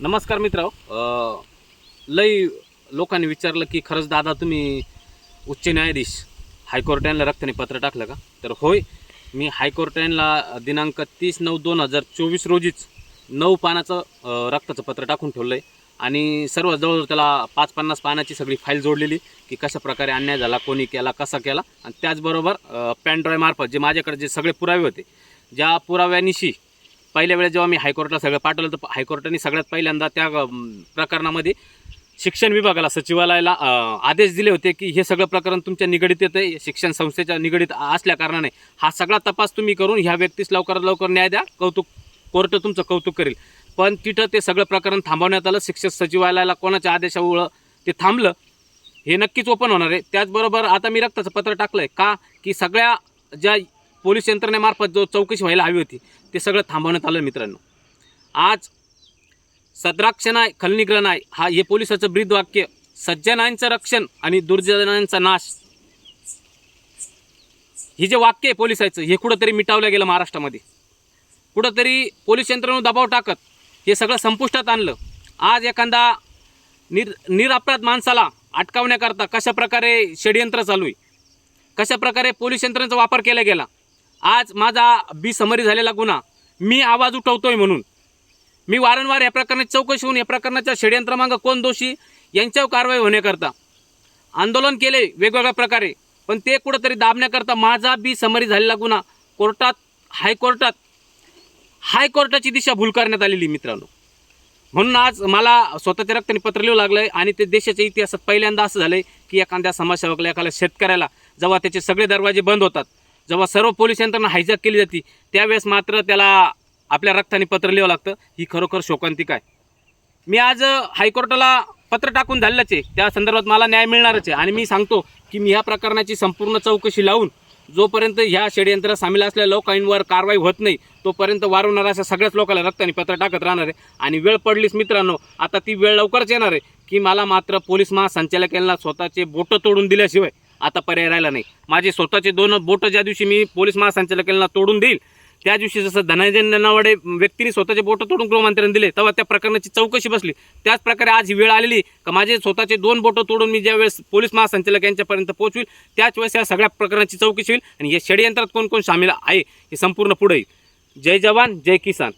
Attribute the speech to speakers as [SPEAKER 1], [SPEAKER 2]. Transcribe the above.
[SPEAKER 1] नमस्कार मित्र लई लोकांनी विचारलं की खरंच दादा तुम्ही उच्च न्यायाधीश हायकोर्टाला रक्ताने पत्र टाकलं का? तर होय मी हायकोर्टाला दिनांक तीस नऊ दोन हजार चोवीस रोजीच नऊ पानाचं रक्ताचं पत्र टाकून ठेवलं आहे आणि सर्व जवळजवळ त्याला पाच पन्नास पानाची सगळी फाईल जोडलेली की कशा प्रकारे अन्याय झाला कोणी केला कसा केला. आणि त्याचबरोबर पॅनड्रॉय मार्फत जे माझ्याकडे जे सगळे पुरावे होते ज्या पुराव्यानिशी पहिल्या वेळेस जेव्हा मी हायकोर्टाला सगळं पाठवलं तर हायकोर्टाने सगळ्यात पहिल्यांदा त्या प्रकरणामध्ये शिक्षण विभागाला सचिवालयाला आदेश दिले होते की हे सगळं प्रकरण तुमच्या निगडीत येतं आहे शिक्षण संस्थेच्या निगडीत असल्या कारणाने. हा सगळा तपास तुम्ही करून ह्या व्यक्तीस लवकरात लवकर न्याय द्या कौतुक कोर्ट तुमचं कौतुक करेल. पण तिथं ते सगळं प्रकरण थांबवण्यात आलं शिक्षक सचिवालयाला कोणाच्या आदेशामुळं ते थांबलं हे नक्कीच ओपन होणार आहे. त्याचबरोबर आता मी रक्ताचं पत्र टाकलं आहे का की सगळ्या ज्या पोलीस यंत्रणेमार्फत जो चौकशी व्हायला हवी होती ते सगळं थांबवण्यात आलं मित्रांनो. आज सद्राक्ष नाय खलनिग्रह नाय हा हे पोलिसाचं ब्रीद वाक्य सज्जनांचं रक्षण आणि दुर्जनांचा नाश. हे जे वाक्य आहे पोलिसाचं हे कुठंतरी मिटावलं गेलं महाराष्ट्रामध्ये. कुठंतरी पोलीस यंत्रणेवर दबाव टाकत हे सगळं संपुष्टात आणलं. आज एखादा निर निरअपराध माणसाला अटकावण्याकरता कशा प्रकारे षडयंत्र चालू आहे? कशा प्रकारे पोलीस यंत्रणेचा वापर केला गेला? आज माझा बी समरी झालेला गुन्हा. मी आवाज उठवतोय म्हणून. मी वारंवार या प्रकरणाची चौकशी होऊन या प्रकरणाच्या षडयंत्रमागं कोण दोषी यांच्यावर कारवाई होण्याकरता. आंदोलन केले वेगवेगळ्या प्रकारे पण ते कुठंतरी दाबण्याकरता माझा बी समरी झालेला गुन्हा कोर्टात हायकोर्टात हायकोर्टाची दिशा भूल करण्यात आलेली मित्रांनो. म्हणून आज मला स्वतःच्या रक्ताने पत्र लिहू लागलं आहे आणि ते देशाच्या इतिहासात पहिल्यांदा असं झालं आहे की एखाद्या समाजसेवकाला एखाद्या शेतकऱ्याला जेव्हा त्याचे सगळे दरवाजे बंद होतात जेव्हा सर्व पोलीस यंत्रणा हायजॅक केली जाते त्यावेळेस मात्र त्याला आपल्या रक्ताने पत्र लिहावं लागतं ही खरोखर शोकांतिक आहे. मी आज हायकोर्टाला पत्र टाकून झालेलंच आहे. त्या संदर्भात मला न्याय मिळणारच आहे. आणि मी सांगतो की मी ह्या प्रकरणाची संपूर्ण चौकशी लावून जोपर्यंत ह्या षडयंत्रात सामील असलेल्या लोकांवर कारवाई होत नाही तोपर्यंत वारंवार अशा सगळ्याच लोकांना रक्ताने पत्र टाकत राहणार आहे. आणि वेळ पडलीच मित्रांनो आता ती वेळ लवकरच येणार आहे की मला मात्र पोलीस महासंचालकांना स्वतःचे बोटं तोडून दिल्याशिवाय आता पर्याय राहिला नाही. माझे स्वतःचे दोन बोटं ज्या दिवशी मी पोलीस महासंचालकांना तोडून देईल त्या दिवशी जसं धनंजय ननावडे व्यक्तीने स्वतःचे बोटं तोडून गृहमंत्र्यांना दिले तेव्हा त्या प्रकरणाची चौकशी बसली. त्याच प्रकारे आज ही वेळ आलेली का माझे स्वतःचे दोन बोटं तोडून मी ज्यावेळेस पोलीस महासंचालक यांच्यापर्यंत पोहोचवील त्याच वेळेस या सगळ्या प्रकरणाची चौकशी होईल आणि या षडयंत्रात कोण कोण सामील आहे हे संपूर्ण पुढे येईल. जय जवान जय किसान.